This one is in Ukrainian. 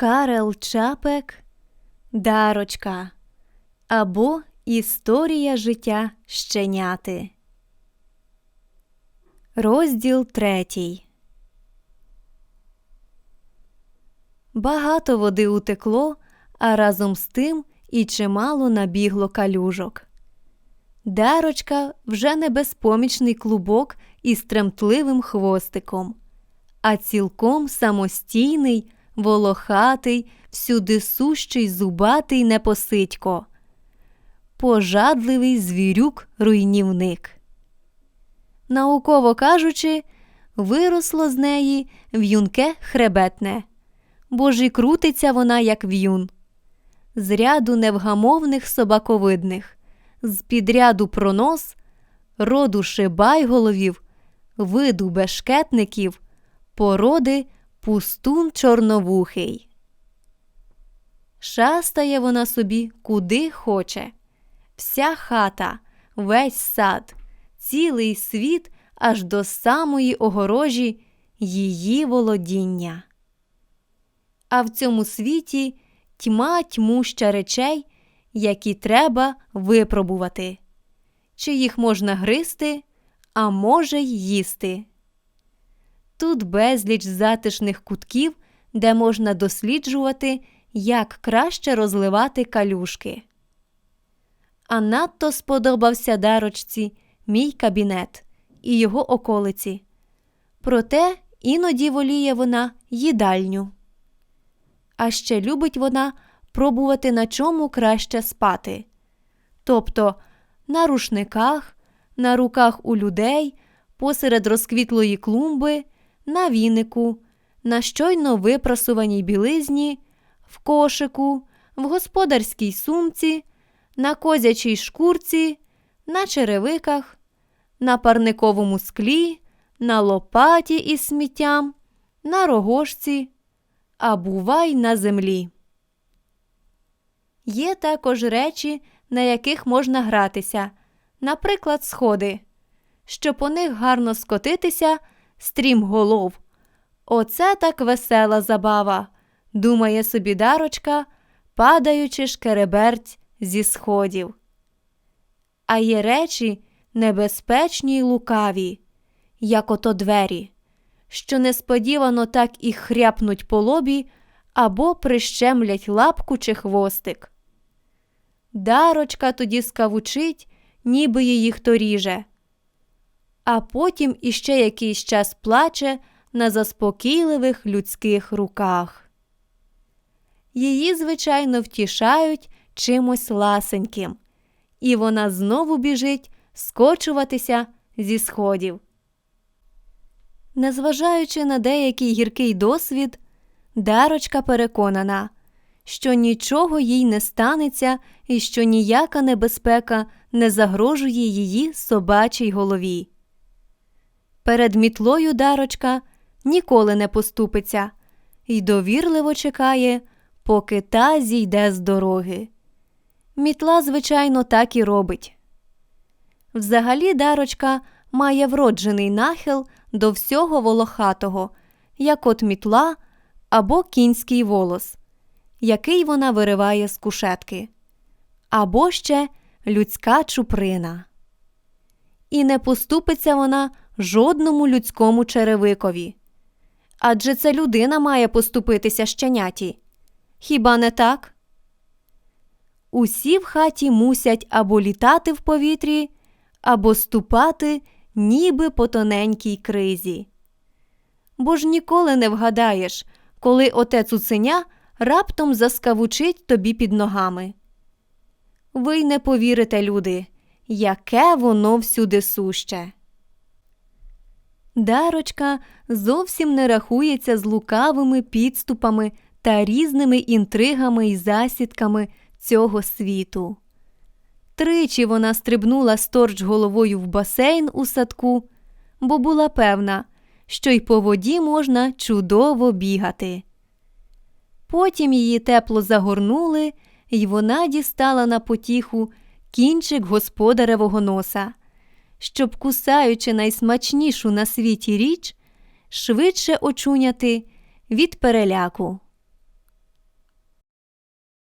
Карел Чапек Дарочка або Історія життя щеняти. Розділ третій. Багато води утекло, а разом з тим і чимало набігло калюжок. Дарочка вже не безпомічний клубок із тремтливим хвостиком, а цілком самостійний, волохатий, всюди сущий зубатий непосидько, пожадливий звірюк-руйнівник. Науково кажучи, виросло з неї в'юнке хребетне, бо крутиться вона, як в'юн, з ряду невгамовних собаковидних з підряду пронос, роду шибайголовів, виду бешкетників, породи пустун чорновухий. Шастає вона собі куди хоче. Вся хата, весь сад, цілий світ аж до самої огорожі її володіння. А в цьому світі тьма тьмуща речей які треба випробувати, чи їх можна гризти, а може й їсти. Тут безліч затишних кутків, де можна досліджувати, як краще розливати калюшки. А надто сподобався дарочці мій кабінет і його околиці. Проте іноді воліє вона їдальню. А ще любить вона пробувати на чому краще спати. Тобто на рушниках, на руках у людей, посеред розквітлої клумби, на вінику, на щойно випрасуваній білизні, в кошику, в господарській сумці, на козячій шкурці, на черевиках, на парниковому склі, на лопаті із сміттям, на рогожці, а бувай на землі. Є також речі, на яких можна гратися, наприклад, сходи. Щоб по них гарно скотитися, стрім голов. Оце так весела забава, думає собі дарочка, падаючи шкереберть зі сходів. А є речі небезпечні й лукаві, як ото двері, що несподівано так і хряпнуть по лобі або прищемлять лапку чи хвостик. Дарочка тоді скавучить, ніби її хто ріже, а потім іще якийсь час плаче на заспокійливих людських руках. Її, звичайно, втішають чимось ласеньким, і вона знову біжить скочуватися зі сходів. Незважаючи на деякий гіркий досвід, Дарочка переконана, що нічого їй не станеться і що ніяка небезпека не загрожує її собачій голові. Перед мітлою дарочка ніколи не поступиться і довірливо чекає, поки та зійде з дороги. Мітла, звичайно, так і робить. Взагалі, дарочка має вроджений нахил до всього волохатого, як от мітла або кінський волос який вона вириває з кушетки, або ще людська чуприна. І не поступиться вона жодному людському черевикові. Адже це людина має поступитися щеняті. Хіба не так? Усі в хаті мусять або літати в повітрі, або ступати, ніби по тоненькій кризі. Бо ж ніколи не вгадаєш, коли оте цуценя раптом заскавучить тобі під ногами. Ви й не повірите, люди, яке воно всюди суще. Дарочка зовсім не рахується з лукавими підступами та різними інтригами і засідками цього світу. Тричі вона стрибнула сторч головою в басейн у садку, бо була певна, що й по воді можна чудово бігати. Потім її тепло загорнули, і вона дістала на потіху кінчик господаревого носа, щоб, кусаючи найсмачнішу на світі річ, швидше очуняти від переляку.